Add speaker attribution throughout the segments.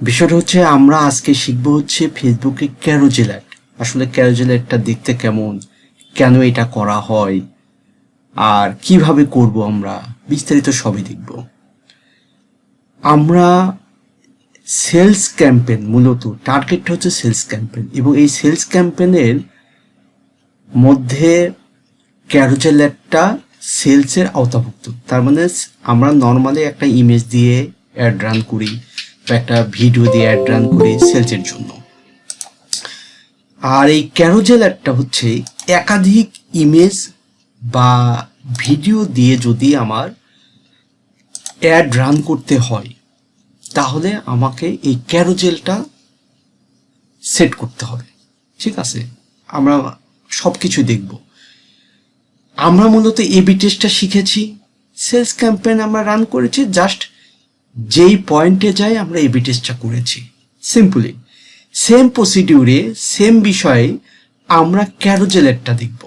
Speaker 1: বিষয়টা হচ্ছে আমরা আজকে শিখব হচ্ছে ফেসবুকে ক্যারোজেল অ্যাড আসলে ক্যারোজেল অ্যাডটা দেখতে কেমন? কেন এটা করা হয়? আর কীভাবে করব আমরা? বিস্তারিত সবই দেখব। আমরা সেলস ক্যাম্পেন মূলত, টার্গেটটা হচ্ছে সেলস ক্যাম্পেন এবং এই সেলস ক্যাম্পেনের মধ্যে ক্যারোজেল অ্যাডটা সেলসের আওতাভুক্ত। তার মানে আমরা নর্মালি একটা ইমেজ দিয়ে অ্যাড রান করি। একটা ভিডিও দিয়ে অ্যাড রান করি সেলসের জন্য। আর এই ক্যারোজেল অ্যাডটা হচ্ছে একাধিক ইমেজ বা ভিডিও দিয়ে যদি আমার অ্যাড রান করতে হয়, তাহলে আমাকে এই ক্যারোজেলটা সেট করতে হবে। ঠিক আছে? আমরা সব কিছু দেখব। আমরা মূলত এবি টেস্টটা শিখেছি। সেলস ক্যাম্পেইন আমরা রান করেছি জাস্ট যেই পয়েন্টে যাই আমরা এবি টেস্টটা করেছি। সিম্পলি সেম প্রসিডিউরে সেম বিষয়ে আমরা ক্যারোজেলেরটা দেখব?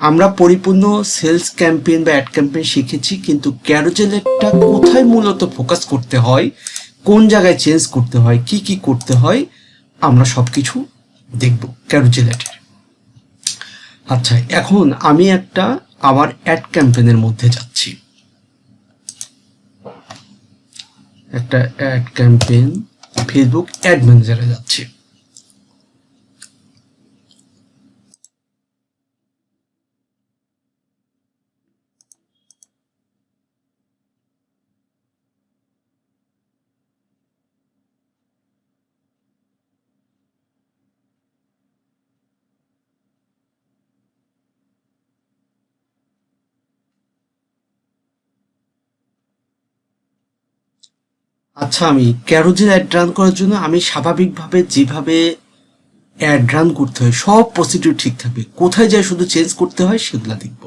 Speaker 1: আমরা পরিপূর্ণ সেলস ক্যাম্পেইন বা অ্যাড ক্যাম্পেইন শিখেছি, কিন্তু ক্যারোজেলেরটা কোথায় মূলত ফোকাস করতে হয়, কোন জায়গায় চেঞ্জ করতে হয়, কি কি করতে হয়, আমরা সব কিছু দেখব ক্যারোজেলেটের আচ্ছা এখন আমি একটা আমার অ্যাড ক্যাম্পেইনের মধ্যে যাচ্ছি। একটা অ্যাড ক্যাম্পেইন ফেসবুক অ্যাড ম্যানেজারে যাচ্ছি। আচ্ছা আমি ক্যারোজেল অ্যাড রান করার জন্য আমি স্বাভাবিকভাবে যেভাবে অ্যাড রান করতে হয়, সব প্রসিডিউর ঠিক থাকবে। কোথায় যায় শুধু চেঞ্জ করতে হয়, সেগুলো দেখব।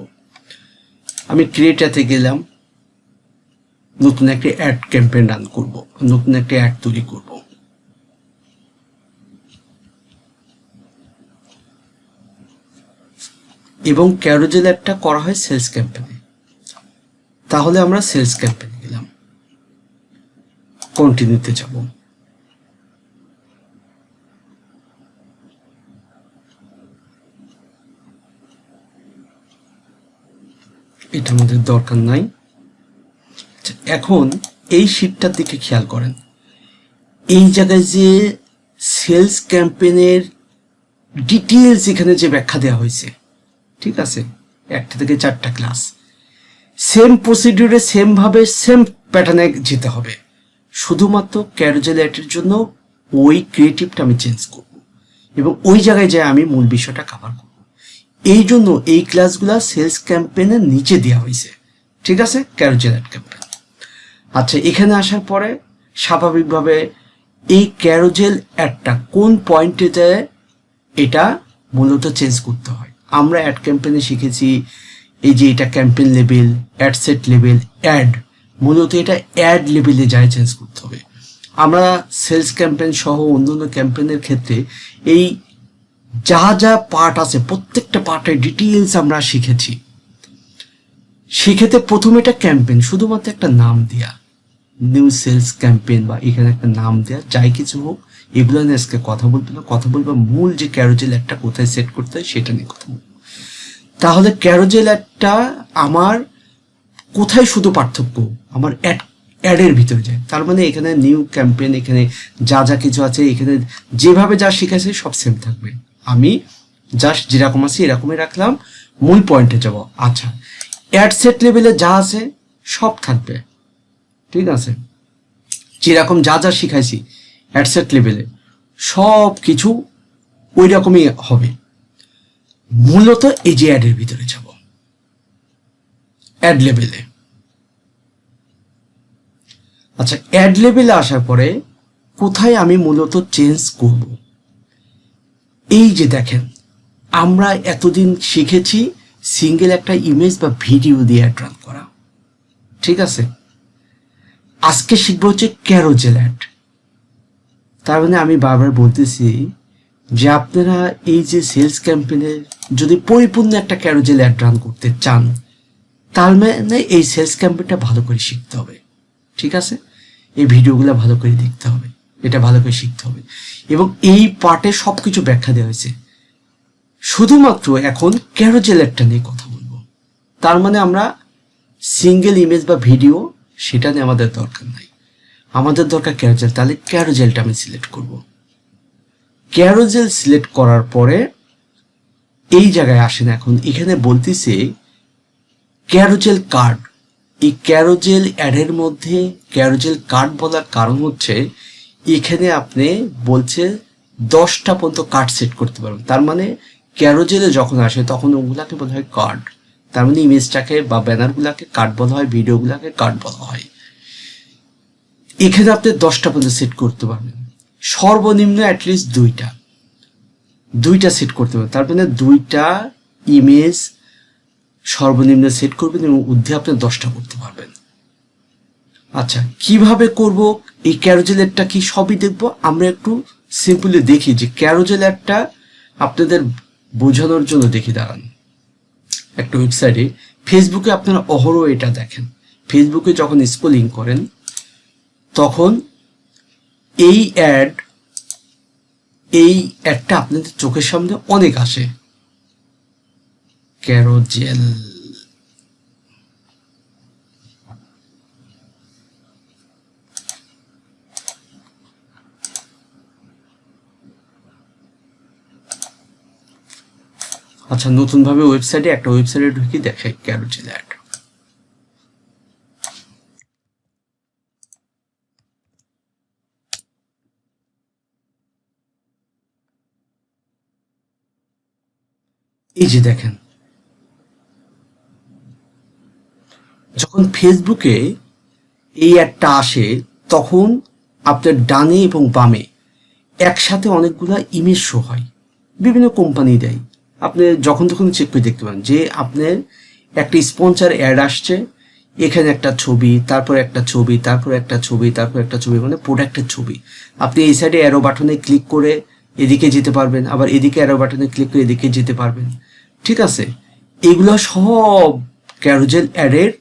Speaker 1: আমি ক্রিয়েটাতে গেলাম। নতুন একটা অ্যাড ক্যাম্পেইন রান করব, নতুন একটা অ্যাড তৈরি করব। এবং ক্যারোজেল অ্যাডটা করা হয় সেলস ক্যাম্পেইনে তাহলে আমরা সেলস ক্যাম্পেইনে গেলাম কন্টিনিউতে যাব? এটা আমাদের দরকার নাই। আচ্ছা, এখন এই শীটটার দিকে খেয়াল করেন। এই জায়গায় যে সেলস ক্যাম্পেনের ডিটেলস এখানে যে ব্যাখ্যা দেওয়া হয়েছে ঠিক আছে? একটা থেকে চারটা ক্লাস। সেম প্রসিডিউরে সেমভাবে সেম প্যাটার্নে যেতে হবে। শুধুমাত্র ক্যারোজেলেটের জন্য ওই ক্রিয়েটিভটা আমি চেঞ্জ করব। এবং ওই জায়গায় যায় আমি মূল বিষয়টা কাভার করব। এই জন্য এই ক্লাসগুলো সেলস ক্যাম্পেনের নিচে দেওয়া হয়েছে। ঠিক আছে? ক্যারোজেলেট ক্যাম্পেন আচ্ছা এখানে আসার পরে স্বাভাবিকভাবে এই ক্যারোজেল অ্যাডটা কোন পয়েন্টে যায় এটা মূলত চেঞ্জ করতে হয়। আমরা অ্যাড ক্যাম্পেনে শিখেছি এই যে এটা campaign level ad set level ad মূলত এটা অ্যাড লেভেলে যায় চেঞ্জ করতে হবে। আমরা সেলস ক্যাম্পেন সহ অন্যান্য ক্যাম্পেনের ক্ষেত্রে এই যা যা পার্ট আছে, প্রত্যেকটা পার্টের ডিটেলস আমরা শিখেছি। সেক্ষেত্রে প্রথমে এটা ক্যাম্পেন শুধুমাত্র একটা নাম দেয়া। নিউ সেলস ক্যাম্পেন বা এখানে একটা নাম দেয়া, যাই কিছু হোক, এগুলো নিয়ে আজকে কথা বলব না কথা বলব মূল যে ক্যারোজেল একটা কোথায় সেট করতে হয়, সেটা নিয়ে কথা বলব। তাহলে ক্যারোজেল একটা আমার কোথায় শুধু পার্থক্য? আমার অ্যাড অ্যাডের ভিতরে যায়। তার মানে এখানে নিউ ক্যাম্পেন এখানে যা যা কিছু আছে, এখানে যেভাবে যা শিখেছে সব সেম থাকবে। আমি জাস্ট যেরকম আছি, এরকমই রাখলাম। মূল পয়েন্টে যাব। আচ্ছা অ্যাড সেট লেভেলে যা আছে, সব থাকবে। ঠিক আছে? যেরকম যা যা শিখাইছি অ্যাড সেট লেভেলে সব কিছু ওই রকমই হবে। মূলত এই যে অ্যাডের ভিতরে যাব। অ্যাড লেভেলে আচ্ছা অ্যাড লেভেলে আসার পরে কোথায় আমি মূলত চেঞ্জ করব? এই যে দেখেন, আমরা এতদিন শিখেছি সিঙ্গেল একটা ইমেজ বা ভিডিও দিয়ে অ্যাড রান করা। ঠিক আছে? আজকে শিখব হচ্ছে ক্যারোজেল অ্যাড তার মানে আমি বারবার বলতেছি যে আপনারা এই যে সেলস ক্যাম্পেইনে যদি পরিপূর্ণ একটা ক্যারোজেল অ্যাড রান করতে চান, তার মানে এই সেলস ক্যাম্পেইনটা ভালো করে শিখতে হবে। ঠিক আছে? এই ভিডিওগুলো ভালো করে দেখতে হবে। এটা ভালো করে শিখতে হবে। এবং এই পার্টে সব কিছু ব্যাখ্যা দেওয়া হয়েছে। শুধুমাত্র এখন ক্যারোজেলেরটা নিয়ে কথা বলব। তার মানে আমরা সিঙ্গেল ইমেজ বা ভিডিও সেটা নিয়ে আমাদের দরকার নাই। আমাদের দরকার ক্যারোজেল। তাহলে ক্যারোজেলটা আমি সিলেক্ট করব। ক্যারোজেল সিলেক্ট করার পরে এই জায়গায় আসেন এখন। এখানে বলতেছে ক্যারোজেল কার্ড এই ক্যারোজেল অ্যাডের মধ্যে ক্যারোজেল কার্ড বলার কারণ হচ্ছে, এখানে আপনি বলছে দশটা পর্যন্ত কার্ড সেট করতে পারবেন। তার মানে ক্যারোজেলে যখন আসে, তখন ওগুলাকে বলা হয় কার্ড। তার মানে ইমেজটাকে বা ব্যানারগুলাকে কার্ড বলা হয়, ভিডিওগুলাকে কার্ড বলা হয়। এখানে আপনি দশটা পর্যন্ত সেট করতে পারবেন। সর্বনিম্ন অ্যাটলিস্ট দুইটা। দুইটা সেট করতে পারবেন। তার মানে দুইটা ইমেজ সর্বনিম্ন সেট করবেন এবং ঊর্ধ্বে আপনি দশটা করতে পারবেন। আচ্ছা কীভাবে করব? এই ক্যারোজেল অ্যাডটা কি সবই দেখব? আমরা একটু সিম্পলি দেখি যে ক্যারোজেল অ্যাডটা আপনাদের বোঝানোর জন্য দেখি, দাঁড়ান। একটা ওয়েবসাইটে ফেসবুকে আপনারা অহরহ এটা দেখেন। ফেসবুকে যখন স্ক্রলিং করেন, তখন এই অ্যাড এই অ্যাডটা আপনাদের চোখের সামনে অনেক আসে। ক্যারোজেল আচ্ছা নতুনভাবে ওয়েবসাইটে একটা ওয়েবসাইটে ঢুকি দেখে ক্যারোজেল অ্যাড এই যে দেখেন যখন ফেসবুকে এই অ্যাডটা আসে, তখন আপনার ডানে এবং বামে একসাথে অনেকগুলা ইমেজ শো হয়। বিভিন্ন কোম্পানি দেয়। আপনি যখন তখন চেক করে দেখতে পান যে আপনার একটা স্পন্সার অ্যাড আসছে, এখানে একটা ছবি, তারপর একটা ছবি, তারপর একটা ছবি, তারপর একটা ছবি মানে প্রোডাক্টের ছবি। আপনি এই সাইডে অ্যারো বাটনে ক্লিক করে এদিকে যেতে পারবেন, আবার এদিকে অ্যারো বাটনে ক্লিক করে এদিকে যেতে পারবেন। ঠিক আছে? এগুলো সব ক্যারোজেল অ্যাডের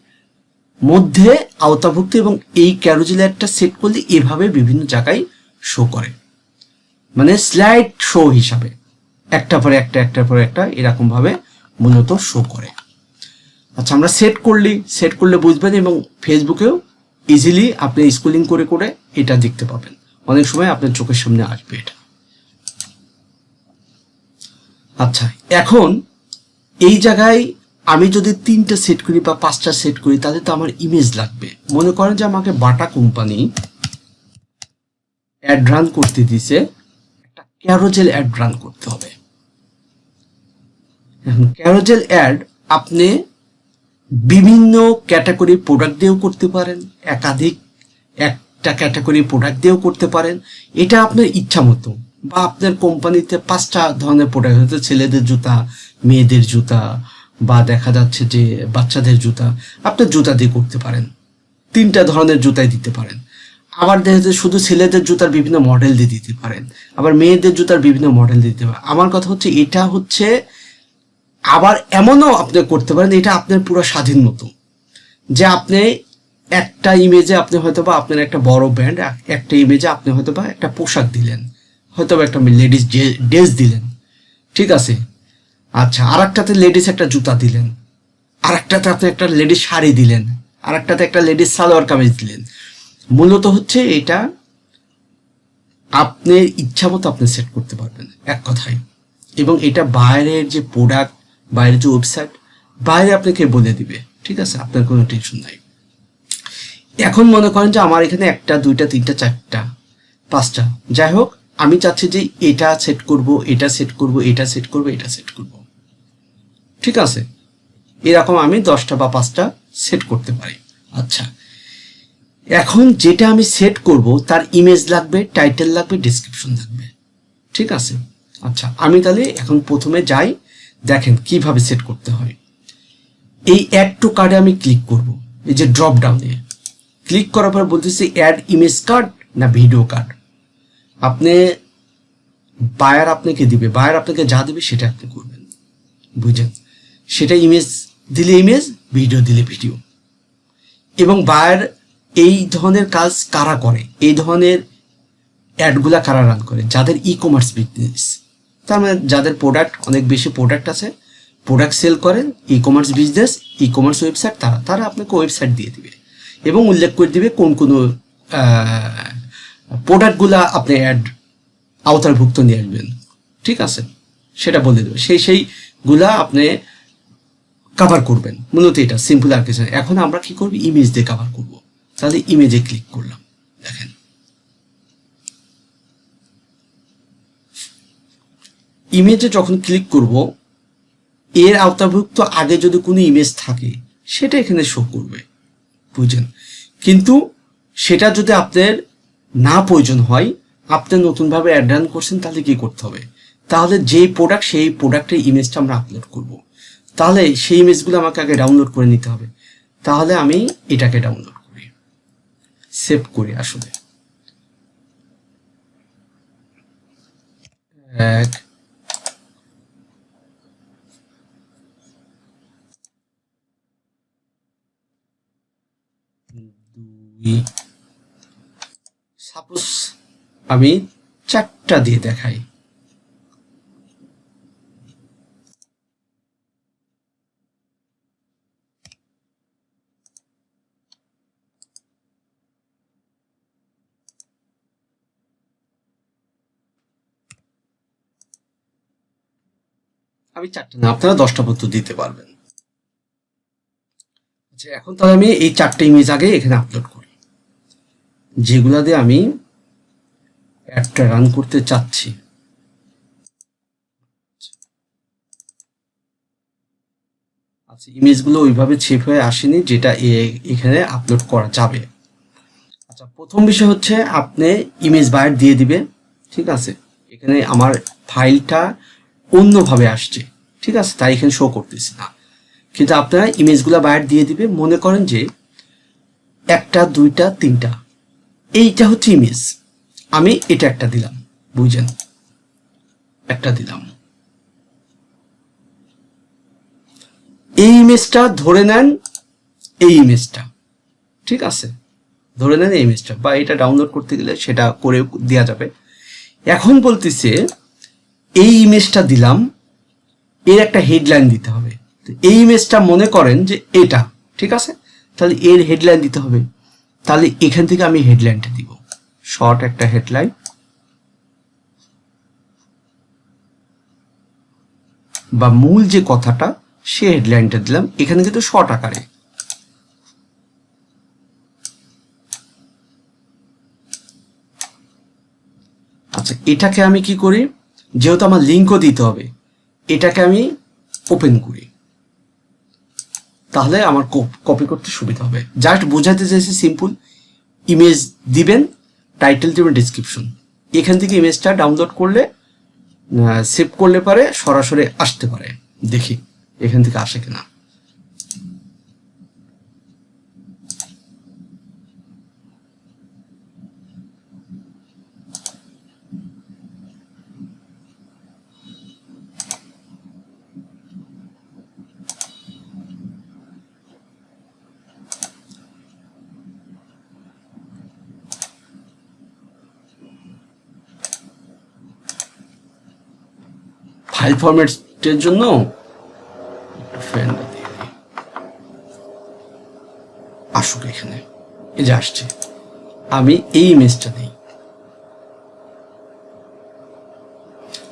Speaker 1: মধ্যে আওতাভুক্ত এবং এই ক্যারোজেল অ্যাডটা সেট করলে এভাবে বিভিন্ন জায়গায় শো করে। মানে স্লাইড শো হিসাবে। একটা পরে একটা, একটার পরে একটা এরকম ভাবে মূলত শো করে। আচ্ছা আমরা সেট করলি সেট করলে বুঝবেন এবং ফেসবুকেও ইজিলি আপনি স্কুলিং করে করে এটা দেখতে পাবেন। অনেক সময় আপনার চোখের সামনে আসবে এটা। আচ্ছা এখন এই জায়গায় আমি যদি তিনটা সেট করি বা পাঁচটা সেট করি তাহলে তো আমার ইমেজ লাগবে। মনে করেন যে আমাকে বাটা কোম্পানি অ্যাড রান করতে দিছে একটা ক্যারোজেল অ্যাড রান করতে হবে। ক্যারোজেল অ্যাড আপনি বিভিন্ন ক্যাটাগরি প্রোডাক্ট দিয়েও করতে পারেন, একাধিক একটা ক্যাটাগরি প্রোডাক্ট দিয়েও করতে পারেন। এটা আপনার ইচ্ছা মতো। বা আপনার কোম্পানিতে পাঁচটা ধরনের প্রোডাক্ট হয়তো ছেলেদের জুতা, মেয়েদের জুতা বা দেখা যাচ্ছে যে বাচ্চাদের জুতা আপনার জুতা দিয়ে করতে পারেন। তিনটা ধরনের জুতাই দিতে পারেন। আবার দেখা যাচ্ছে শুধু ছেলেদের জুতার বিভিন্ন মডেল দিয়ে দিতে পারেন, আবার মেয়েদের জুতার বিভিন্ন মডেল দিতে পারেন। আমার কথা হচ্ছে, এটা হচ্ছে আবার এমনও আপনি করতে পারেন, এটা আপনার পুরো স্বাধীন মতো। যে আপনি একটা ইমেজে আপনি হয়তো বা আপনার একটা বড় ব্র্যান্ড একটা ইমেজে আপনি হয়তো বা একটা পোশাক দিলেন হয়তো বা একটা লেডিস ড্রেস দিলেন। ঠিক আছে? আচ্ছা আর একটাতে লেডিস একটা জুতা দিলেন আর একটাতে আপনি একটা লেডিস শাড়ি দিলেন আর একটাতে একটা লেডিস সালোয়ার কামিজ দিলেন। মূলত হচ্ছে এটা আপনার ইচ্ছা মতো আপনি সেট করতে পারবেন, এক কথায়। এবং এটা বাইরের যে প্রোডাক্ট বাইরের যে ওয়েবসাইট বাইরে আপনাকে বলে দিবে, ঠিক আছে? আপনার কোনো টেনশন নাই। এখন মনে করেন যে আমার এখানে একটা, দুইটা, তিনটা, চারটা, পাঁচটা। যাই হোক, আমি চাচ্ছি যে এটা সেট করব, এটা সেট করব, এটা সেট করব, এটা সেট করব। ঠিক আছে? এরকম আমি দশটা বা পাঁচটা সেট করতে পারি। আচ্ছা। এখন যেটা আমি সেট করব, তার ইমেজ লাগবে টাইটেল লাগবে ডিসক্রিপশন লাগবে। ঠিক আছে? আচ্ছা আমি তাহলে এখন প্রথমে যাই, দেখেন কীভাবে সেট করতে হয়। এই অ্যাড টু কার্ডে আমি ক্লিক করব। এই যে ড্রপ ডাউনে ক্লিক করার পর বলতেছি অ্যাড ইমেজ কার্ড না ভিডিও কার্ড আপনি বায়ার আপনাকে দিবে। বায়ার আপনাকে যা দিবে সেটা আপনি করবেন। বুঝেন সেটা ইমেজ দিলে ইমেজ ভিডিও দিলে ভিডিও এবং বায়ার এই ধরনের কাজ কারা করে? এই ধরনের অ্যাডগুলা কারা রান করে? যাদের ই কমার্স বিজনেস তার মানে যাদের প্রোডাক্ট অনেক বেশি প্রোডাক্ট আছে প্রোডাক্ট সেল করেন e commerce business e commerce website তারা তারা আপনাকে ওয়েবসাইট দিয়ে দিবে। এবং উল্লেখ করে দিবে কোন কোন প্রোডাক্টগুলা আপনি অ্যাড আওতারভুক্ত নিয়ে আসবেন। ঠিক আছে? সেটা বলে দেবে। সেই সেইগুলা আপনি কাভার করবেন। মূলত এটা সিম্পল আর কিছু এখন আমরা কি করব? ইমেজ দিয়ে কাভার করব। তাহলে ইমেজে ক্লিক করলাম। দেখেন। ইমেজে যখন ক্লিক করব, এর আওতাভুক্ত আগে যদি কোনো ইমেজ থাকে, সেটা এখানে শো করবে। বুঝছেন? কিন্তু সেটা যদি আপনার না প্রয়োজন হয়, আপনি নতুনভাবে অ্যাড করছেন, তাহলে কি করতে হবে? তাহলে যেই প্রোডাক্ট সেই প্রোডাক্টের ইমেজটা আমরা আপলোড করব। তাহলে সেই ইমেজগুলো আমাকে আগে ডাউনলোড করে নিতে হবে। তাহলে আমি এটাকে ডাউনলোড করি। সেভ করি আসলে। এক। দুই। সাপোজ আমি চারটা দিয়ে দেখাই। আমি চারটা না আপনারা দশটা পর্যন্ত দিতে পারবেন। আচ্ছা এখন তাহলে আমি এই চারটে ইমেজ আগে এখানে আপলোড করি। যেগুলা দিয়ে আমি অ্যাডটা রান করতে চাচ্ছি। আচ্ছা ইমেজগুলো ওইভাবে সেভ হয়ে আসেনি, যেটা এখানে আপলোড করা যাবে। আচ্ছা প্রথম বিষয় হচ্ছে আপনি ইমেজ বায়ার দিয়ে দিবেন, ঠিক আছে? এখানে আমার ফাইলটা অন্যভাবে আসছে। ঠিক আছে? তাই এখানে শো করতেছি না। কিন্তু আপনারা ইমেজগুলো বায়ার দিয়ে দিবে, মনে করেন যে একটা, দুইটা, তিনটা। এইটা হচ্ছে ইমেজ আমি এটা একটা দিলাম, বুঝছেন? একটা দিলাম। এই ইমেজটা ধরে নেন এই ইমেজটা ঠিক আছে? ধরে নেন এই ইমেজটা বা এটা ডাউনলোড করতে গেলে সেটা করে দেওয়া যাবে। এখন বলতেছে এই ইমেজটা দিলাম, এর একটা হেডলাইন দিতে হবে। এই ইমেজটা মনে করেন যে এটা, ঠিক আছে? তাহলে এর হেডলাইন দিতে হবে। তাহলে এখান থেকে আমি হেডলাইনটা দিব। শর্ট একটা হেডলাইন বা মূল যে কথাটা, সে হেডলাইনটা দিলাম। এখানে কিন্তু শর্ট আকারে। আচ্ছা এটাকে আমি কি করি? যেহেতু আমার লিঙ্কও দিতে হবে, এটাকে আমি ওপেন করি। তাহলে আমার কপি করতে সুবিধা হবে। জাস্ট বোঝাতে চাইছি সিম্পল ইমেজ দিবেন টাইটেল দিবেন ডিসক্রিপশন এখান থেকে ইমেজটা ডাউনলোড করলে সেভ করলে পারে, সরাসরি আসতে পারে। দেখি, এখান থেকে আসে কিনা। ফাইল ফরম্যাটের জন্য আসুক এখানে। এই যে আসছে। আমি এই ইমেজটা নেই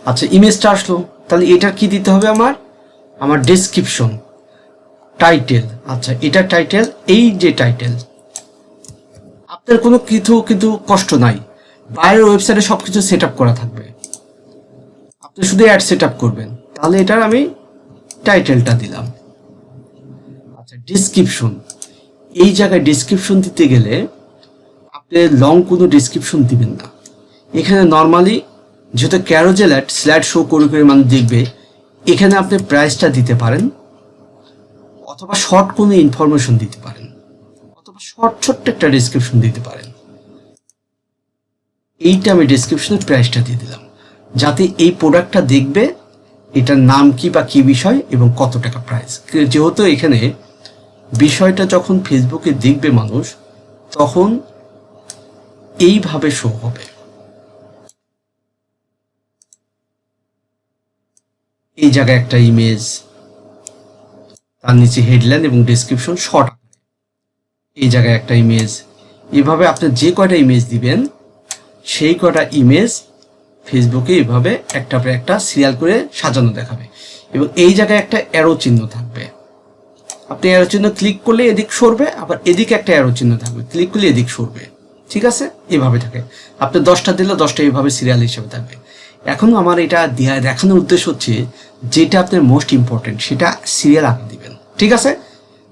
Speaker 1: আচ্ছা ইমেজটা আসলো। তাহলে এটার কি দিতে হবে আমার? আমার ডেসক্রিপশন টাইটেল আচ্ছা এটা টাইটেল এই যে টাইটেল আপনার কোনো কিছু কিন্তু কষ্ট নাই। বাইরের ওয়েবসাইটে সব কিছু সেট করা থাকবে। আপনি শুধু অ্যাড সেট আপ করবেন, তাহলে এটার আমি টাইটেলটা দিলাম। আচ্ছা ডিসক্রিপশন এই জায়গায় ডিসক্রিপশন দিতে গেলে আপনি লং কোনো ডিসক্রিপশন দিবেন না। এখানে নর্মালি যেহেতু ক্যারোজেল অ্যাড স্ল্যাড শো করে করে মানুষ দেখবে, এখানে আপনি প্রাইসটা দিতে পারেন, অথবা শর্ট কোনো ইনফরমেশন দিতে পারেন, অথবা শর্ট ছোট্ট একটা ডিসক্রিপশন দিতে পারেন। এইটা আমি ডিসক্রিপশনের প্রাইসটা দিয়ে দিলাম। যাতে এই প্রোডাক্টটা দেখবে এটার নাম কি বা কি বিষয় এবং কত টাকা প্রাইস যেহেতু এখানে বিষয়টা যখন ফেসবুকে দেখবে মানুষ, তখন এইভাবে শো হবে। এই জায়গায় একটা ইমেজ তার নিচে হেডলাইন এবং ডিসক্রিপশন শর্ট এই জায়গায় একটা ইমেজ এভাবে আপনি যে কয়টা ইমেজ দিবেন, সেই কটা ইমেজ ফেসবুকে এভাবে একটা পর একটা সিরিয়াল করে সাজানো দেখাবে। এবং এই জায়গায় একটা অ্যারো চিহ্ন থাকবে। আপনি অ্যারো চিহ্ন ক্লিক করলে এদিক সরবে, আবার এদিকে একটা অ্যারো চিহ্ন থাকবে। ক্লিক করলে এদিক সরবে। ঠিক আছে? এভাবে থাকে। আপনি দশটা দিলে দশটা এইভাবে সিরিয়াল হিসেবে থাকবে। এখন আমার এটা দেয়া দেখানোর উদ্দেশ্য হচ্ছে যেটা আপনার মোস্ট ইম্পর্টেন্ট সেটা সিরিয়াল আগে দিবেন। ঠিক আছে?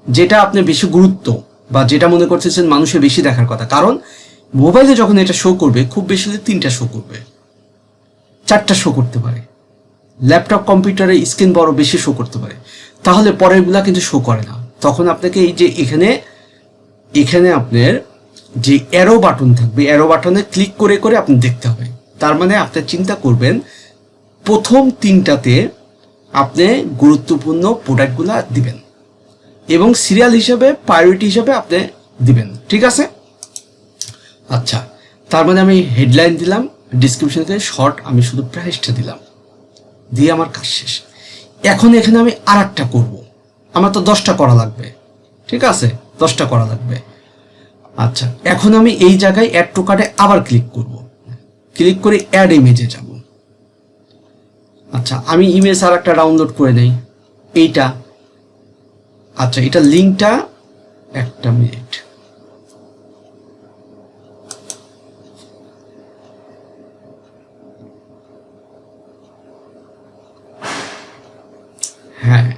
Speaker 1: যেটা আপনি বেশি গুরুত্ব বা যেটা মনে করতেছেন মানুষের বেশি দেখার কথা। কারণ মোবাইলে যখন এটা শো করবে, খুব বেশি তিনটা শো করবে। চারটা শো করতে পারে। ল্যাপটপ কম্পিউটারে স্ক্রিন বড় বেশি শো করতে পারে। তাহলে পরেরগুলা কিন্তু শো করে না। তখন আপনাকে এই যে এখানে এখানে আপনার যে অ্যারো বাটন থাকবে অ্যারো বাটনে ক্লিক করে করে আপনি দেখতে হবে। তার মানে আপনি চিন্তা করবেন, প্রথম তিনটাতে আপনি গুরুত্বপূর্ণ প্রোডাক্টগুলা দিবেন এবং সিরিয়াল হিসাবে প্রায়োরিটি হিসাবে আপনি দিবেন। ঠিক আছে? আচ্ছা তার মানে আমি হেডলাইন দিলাম। ডিসক্রিপশনে শর্ট আমি শুধু প্রাইসটা দিলাম। দিয়ে আমার কাজ শেষ। এখন এখানে আমি আর একটা করব। আমার তো দশটা করা লাগবে। ঠিক আছে? দশটা করা লাগবে। আচ্ছা এখন আমি এই জায়গায় অ্যাড টু কার্ডে আবার ক্লিক করব। ক্লিক করে অ্যাড ইমেজে যাব। আচ্ছা আমি ইমেজ আর একটা ডাউনলোড করে নেই। এইটা। আচ্ছা এটা লিঙ্কটা একটা মিনিট হ্যাঁ।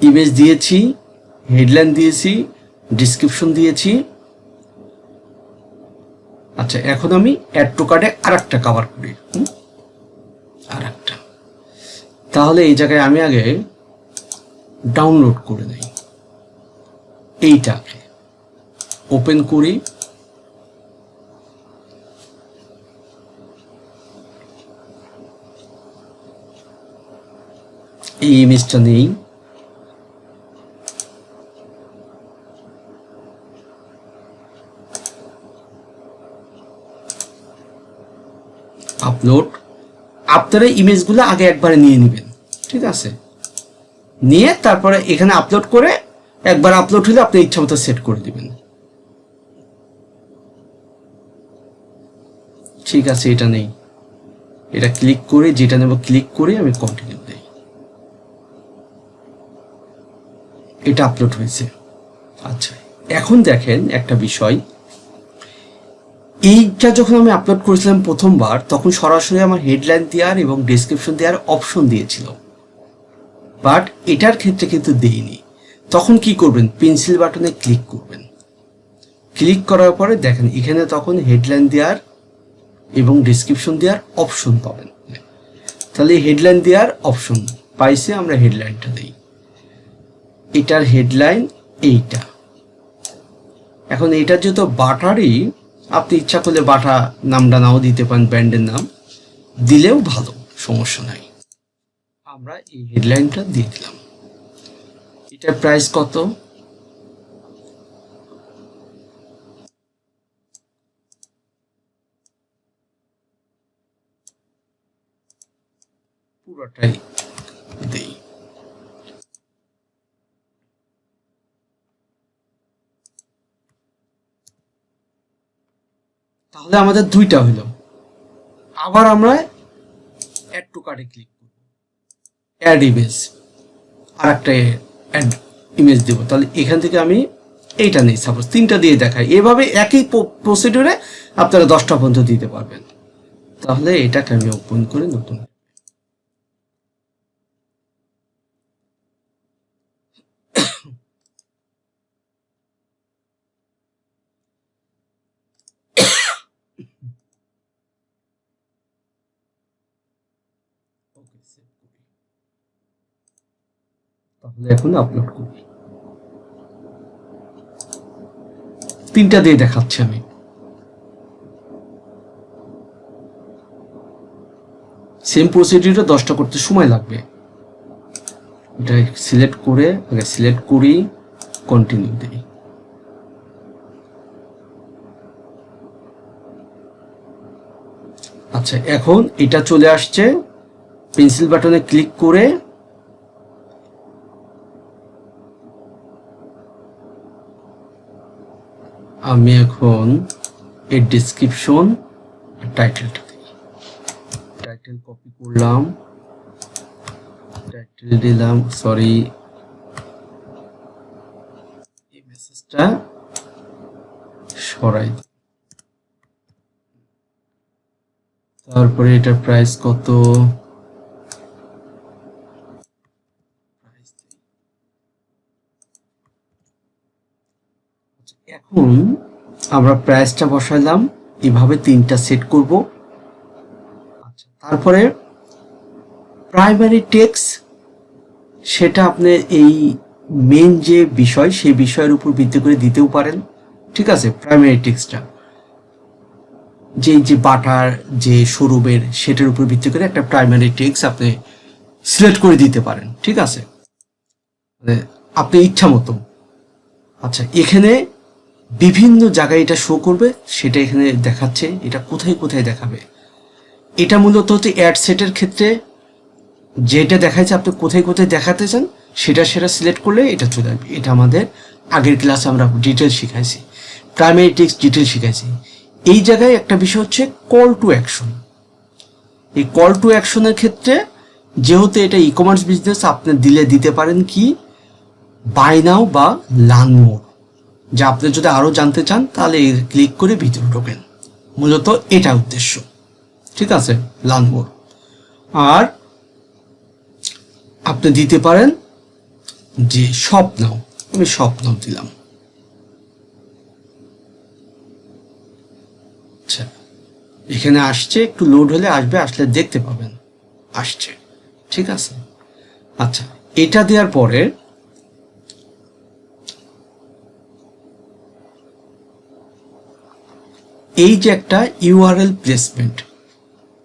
Speaker 1: ইমেজ দিয়েছি হেডলাইন দিয়েছি ডিসক্রিপশন দিয়েছি। আচ্ছা এখন আমি অ্যাড টু কার্ডে আর একটা কাভার করি। আর একটা তাহলে এই জায়গায় আমি আগে ডাউনলোড করে নেই। এইটাকে ওপেন করি। এই ইমেজটা নেই। আপলোড আপনারা ইমেজগুলো আগে একবারে নিয়ে নেবেন। ঠিক আছে? নিয়ে তারপরে এখানে আপলোড করে একবার আপলোড হলে আপনি ইচ্ছা মতো সেট করে দিবেন। ঠিক আছে, এটা নেই। এটা ক্লিক করে যেটা নেব ক্লিক করে আমি কন্টিনিউ দিই। এটা আপলোড হয়েছে। আচ্ছা এখন দেখেন একটা বিষয়। এইটা যখন আমি আপলোড করেছিলাম প্রথমবার, তখন সরাসরি আমার হেডলাইন দেওয়ার এবং ডিসক্রিপশন দেওয়ার অপশন দিয়েছিল। বাট এটার ক্ষেত্রে কিন্তু দেইনি। তখন কি করবেন? পেন্সিল বাটনে ক্লিক করবেন। ক্লিক করার পরে দেখেন, এখানে তখন হেডলাইন দেওয়ার এবং ডিসক্রিপশন দেওয়ার অপশন পাবেন। তাহলে হেডলাইন দেওয়ার অপশন পাইছে, আমরা হেডলাইনটা দিই। এটার হেডলাইন এইটা। এখন এটা যেহেতু বাটারই, আপনি ইচ্ছা করলে বাটা নামটা নাও দিতে পারেন, ব্র্যান্ডের নাম। দিলেও ভালো, সমস্যা নাই। আমরা এই হেডলাইনটা দিয়ে দিলাম। এটার প্রাইস কত? পুরোটাই দেই তাহলে আমাদের দুইটা হইল। আবার আমরা অ্যাড টু কার্ডে ক্লিক করব। অ্যাড ইমেজ আর একটা অ্যাড ইমেজ দেবো। তাহলে এখান থেকে আমি এইটা নেই সাপোজ তিনটা দিয়ে দেখাই। এভাবে একই প্রসিডিউরে আপনারা দশটা পর্যন্ত দিতে পারবেন। তাহলে এটাকে আমি ওপেন করে নতুন তাহলে এখন আপলোড করি। তিনটা দিয়ে দেখাচ্ছি আমি। সেম প্রসিডিউরে দশটা করতে সময় লাগবে। এটা সিলেক্ট করে, আগে সিলেক্ট করি কন্টিনিউ দিই। আচ্ছা এখন এটা চলে আসছে পেন্সিল বাটনে ক্লিক করে আমি এখন এর ডিসক্রিপশন টাইটেলটা দিই। টাইটেল কপি করলাম টাইটেল দিলাম সরি এই মেসেজটা সরাই তারপরে এটার প্রাইস কত। আচ্ছা, এখন আমরা প্রাইসটা বসাইলাম, এভাবে তিনটা সেট করব। আচ্ছা তারপরে প্রাইমারি টেক্স সেটা আপনি এই মেন যে বিষয়, সেই বিষয়ের উপর ভিত্তি করে দিতেও পারেন। ঠিক আছে প্রাইমারি টেক্সটটা যে যে বাটার, যে শোরুমের, সেটার উপর ভিত্তি করে একটা প্রাইমারি টেক্স আপনি সিলেক্ট করে দিতে পারেন। ঠিক আছে? মানে আপনি ইচ্ছা মতো আচ্ছা এখানে বিভিন্ন জায়গায় এটা শো করবে, সেটা এখানে দেখাচ্ছে, এটা কোথায় কোথায় দেখাবে। এটা মূলত হচ্ছে অ্যাড সেটের ক্ষেত্রে যেটা দেখাচ্ছে আপনি কোথায় কোথায় দেখাতে চান, সেটা সেটা সিলেক্ট করলে এটা চলে আসবে। এটা আমাদের আগের ক্লাসে আমরা ডিটেল শিখাইছি প্রাইমারি টেক্সট ডিটেল শিখাইছি। এই জায়গায় একটা বিষয় হচ্ছে কল টু অ্যাকশন এই কল টু অ্যাকশনের ক্ষেত্রে যেহেতু এটা ই কমার্স বিজনেস আপনি দিলে দিতে পারেন কি? বাই নাও বা লার্ন মোর যা আপনি যদি আরও জানতে চান, তাহলে এর ক্লিক করে ভিতরে ঢোকেন। মূলত এটা উদ্দেশ্য। ঠিক আছে, লার্ন মোর। আর আপনি দিতে পারেন যে স্বপ্ন, আমি স্বপ্ন দিলাম। আচ্ছা এখানে আসছে, একটু লোড হলে আসবে, আসলে দেখতে পাবেন। আসছে, ঠিক আছে। আচ্ছা এটা দেওয়ার পরে এই যে একটা ইউআরএল প্লেসমেন্ট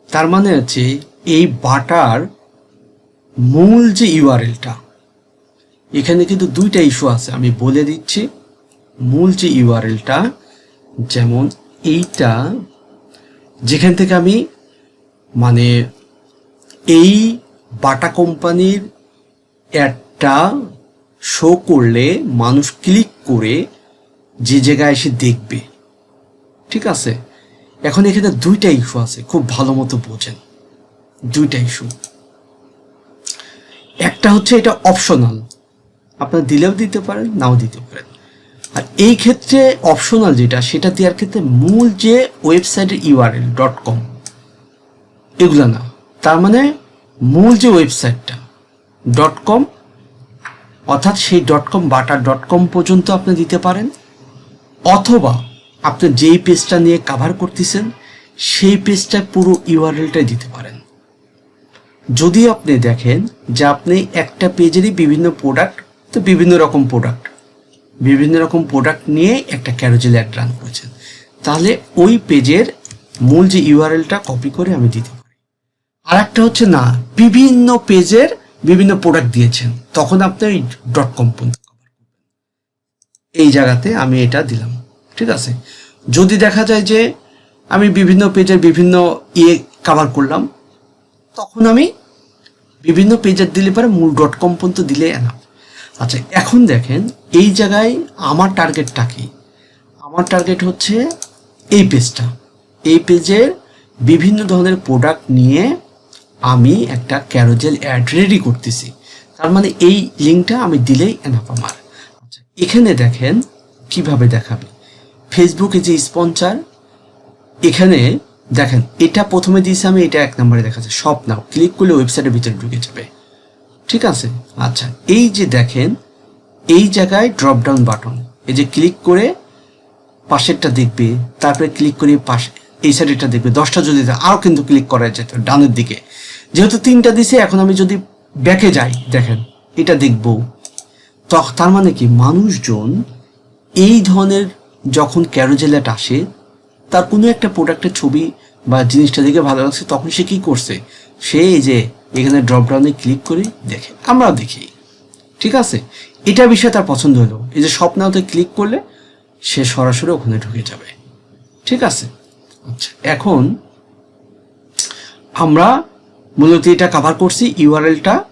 Speaker 1: তার মানে হচ্ছে এই বাটার মূল যে ইউআরএলটা এখানে কিন্তু দুইটা ইস্যু আছে, আমি বলে দিচ্ছি। মূল যে ইউআরএলটা যেমন এইটা, যেখান থেকে আমি মানে এই বাটা কোম্পানির অ্যাডটা শো করলে মানুষ ক্লিক করে যে জায়গায় এসে দেখবে। ঠিক আছে? এখন এখানে দুইটা ইস্যু আছে, খুব ভালো মতো বোঝেন। দুইটা ইস্যু। একটা হচ্ছে এটা অপশনাল আপনার দিলেও দিতে পারেন, নাও দিতে পারেন। আর এই ক্ষেত্রে অপশনাল যেটা, সেটা দেওয়ার ক্ষেত্রে মূল যে ওয়েবসাইটের ইউআরএল ডট কম এগুলো না। তার মানে মূল যে ওয়েবসাইটটা ডট কম অর্থাৎ সেই ডট কম বাটার ডট কম পর্যন্ত আপনি দিতে পারেন, অথবা আপনি যেই পেজটা নিয়ে কাভার করতেছেন, সেই পেজটা পুরো ইউআরএলটাই দিতে পারেন। যদি আপনি দেখেন যে আপনি একটা পেজেরই বিভিন্ন প্রোডাক্ট তো বিভিন্ন রকম প্রোডাক্ট বিভিন্ন রকম প্রোডাক্ট নিয়ে একটা ক্যারোজেল অ্যাড রান করেছেন। তাহলে ওই পেজের মূল যে ইউআরএলটা কপি করে আমি দিতে পারি। আর একটা হচ্ছে না, বিভিন্ন পেজের বিভিন্ন প্রোডাক্ট দিয়েছেন, তখন আপনি ওই ডট কম এই জায়গাতে আমি এটা দিলাম। ঠিক আছে? যদি দেখা যায় যে আমি বিভিন্ন পেজের বিভিন্ন ইয়ে কাভার করলাম, তখন আমি বিভিন্ন পেজের দিলে পরে মূল ডট কম পর্যন্ত দিলে এনাফ আচ্ছা এখন দেখেন, এই জায়গায় আমার টার্গেটটা কি? আমার টার্গেট হচ্ছে এই পেজটা এই পেজের বিভিন্ন ধরনের প্রোডাক্ট নিয়ে আমি একটা ক্যারোজেল অ্যাড রেডি করতেছি। তার মানে এই লিঙ্কটা আমি দিলেই এনাফ আমার। আচ্ছা এখানে দেখেন কীভাবে দেখাবে। ফেসবুকে যে স্পন্সার, এখানে দেখেন, এটা প্রথমে দিয়েছি আমি, এটা এক নম্বরে দেখাচ্ছে সব নাও ক্লিক করলে ওয়েবসাইটের ভিতরে ঢুকে যাবে। ঠিক আছে? আচ্ছা এই যে দেখেন, এই জায়গায় ড্রপ ডাউন বাটন এই যে ক্লিক করে পাশেরটা দেখবে, তারপরে ক্লিক করে পাশে, এই সাইডেরটা দেখবে, দশটা যদি আরও কিন্তু ক্লিক করা যেত ডানের দিকে। যেহেতু তিনটা দিছে, এখন আমি যদি ব্যাকে যাই, দেখেন, এটা দেখব। তার মানে কি? মানুষজন এই ধরনের যখন ক্যারোজেলেট আসে, তার কোনো একটা প্রোডাক্টের ছবি বা জিনিসটা দেখে ভালো লাগছে, তখন সে কি করছে? সে যে এখানে ড্রপডাউনে ক্লিক করে দেখে আমরাও দেখি। ঠিক আছে? এটা বিষয়ে তার পছন্দ হলো। এই যে স্বপ্নাতে ক্লিক করলে সে সরাসরি ওখানে ঢুকে যাবে। ঠিক আছে? আচ্ছা এখন আমরা মূলত এটা কভার করছি ইউআরএলটা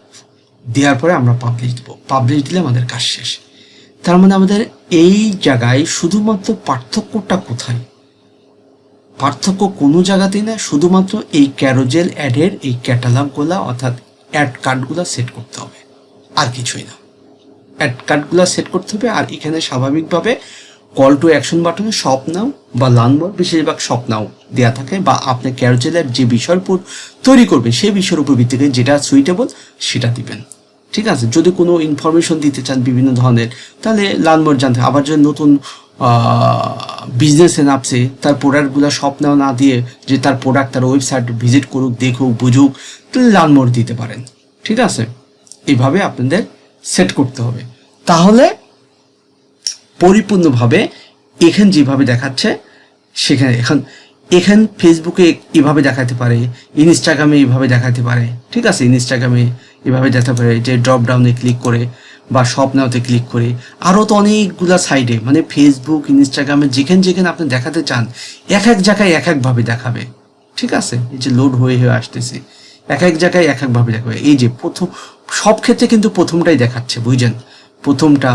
Speaker 1: দেওয়ার পরে আমরা পাবলিশ দেবো। পাবলিশ দিলে আমাদের কাজ শেষ। তার মানে আমাদের এই জায়গায় শুধুমাত্র পার্থক্যটা কোথায়? পার্থক্য কোনো জায়গাতেই না, শুধুমাত্র এই ক্যারোজেল অ্যাডের এই ক্যাটালগগুলা, অর্থাৎ অ্যাড কার্ডগুলো সেট করতে হবে। আর কিছুই না। অ্যাড কার্ডগুলো সেট করতে হবে, আর এখানে স্বাভাবিকভাবে কল টু অ্যাকশন বাটনে শপ নাও বা লানবর বেশিরভাগ শপ নাও দেওয়া থাকে, বা আপনি ক্যারোজেলের যে বিষয়ের উপর তৈরি করবেন, সেই বিষয়ের উপর ভিত্তি করে যেটা সুইটেবল সেটা দিবেন। ঠিক আছে? যদি কোনো ইনফরমেশন দিতে চান বিভিন্ন ধরনের, তাহলে লানবর জানতে আবার যদি নতুন বিজনেসে নামছে, তার প্রোডাক্টগুলো সব নেওয়া না দিয়ে যে তার প্রোডাক্ট তার ওয়েবসাইট ভিজিট করুক, দেখুক, বুঝুক, তাহলে লানমোর দিতে পারেন। ঠিক আছে? এইভাবে আপনাদের সেট করতে হবে। তাহলে পরিপূর্ণভাবে এখান যেভাবে দেখাচ্ছে, সেখানে, এখন এখান ফেসবুকে এভাবে দেখাতে পারে ইনস্টাগ্রামে এইভাবে দেখাতে পারে, ঠিক আছে? ইনস্টাগ্রামে এভাবে দেখাতে পারে যে ড্রপ ডাউনে ক্লিক করে বা শপ নাওতে ক্লিক করে। আরও তো অনেকগুলা সাইডে মানে ফেসবুক ইনস্টাগ্রামে যেখানে যেখানে আপনি দেখাতে চান, এক এক জায়গায় এক একভাবে দেখাবে। ঠিক আছে? এই যে লোড হয়ে হয়ে আসতেছে, এক এক জায়গায় এক একভাবে দেখাবে। এই যে প্রথম, সব ক্ষেত্রে কিন্তু প্রথমটাই দেখাচ্ছে, বুঝছেন? প্রথমটা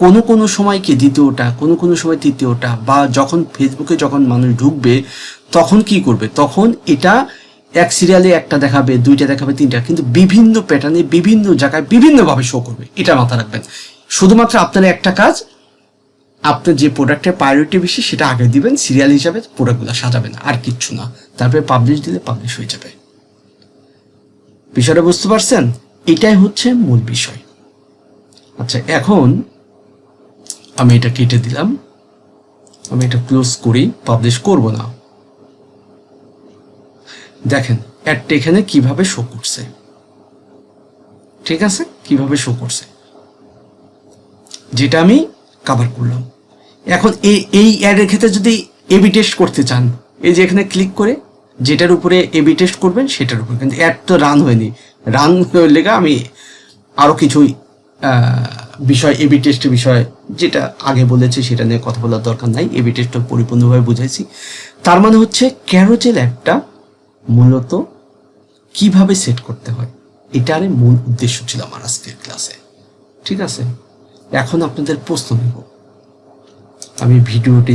Speaker 1: কোনো কোনো সময় কি দ্বিতীয়টা, কোনো কোনো সময় তৃতীয়টা, বা যখন ফেসবুকে যখন মানুষ ঢুকবে, তখন কি করবে? তখন এটা এক সিরিয়ালে একটা দেখাবে, দুইটা দেখাবে, তিনটা, কিন্তু বিভিন্ন প্যাটার্নে বিভিন্ন জায়গায় বিভিন্নভাবে শো করবে, এটা মাথায় রাখবেন। শুধুমাত্র আপনার একটা কাজ আপনার যে প্রোডাক্টের প্রায়োরিটি বেশি, সেটা আগে দিবেন সিরিয়াল হিসাবে প্রোডাক্টগুলো সাজাবেন, আর কিচ্ছু না। তারপরে পাবলিশ দিলে পাবলিশ হয়ে যাবে। বিষয়টা বুঝতে পারছেন? এটাই হচ্ছে মূল বিষয়। আচ্ছা এখন আমি এটা কেটে দিলাম। আমি এটা ক্লোজ করি পাবলিশ করব না। দেখেন, অ্যাডটা এখানে কীভাবে শো করছে। ঠিক আছে? কীভাবে শো করছে। যেটা আমি কভার করলাম। এখন এই এই অ্যাডের ক্ষেত্রে যদি এবি টেস্ট করতে চান, এই যে এখানে ক্লিক করে, যেটার উপরে এবি টেস্ট করবেন, সেটার উপরে। কিন্তু অ্যাড তো রান হয়নি। রান হয়ে লেগে আমি আরও কিছুই বিষয় এবি টেস্টের বিষয়, যেটা আগে বলেছি, সেটা নিয়ে কথা বলার দরকার নাই। এবি টেস্টটা পরিপূর্ণভাবে বুঝাইছি। তার মানে হচ্ছে ক্যারোজেল অ্যাপটা মূলত কীভাবে সেট করতে হয়? এটারে মূল উদ্দেশ্য ছিল আমার আজকের ক্লাসে ঠিক আছে? এখন আপনাদের প্রশ্ন নেব। আমি ভিডিওটি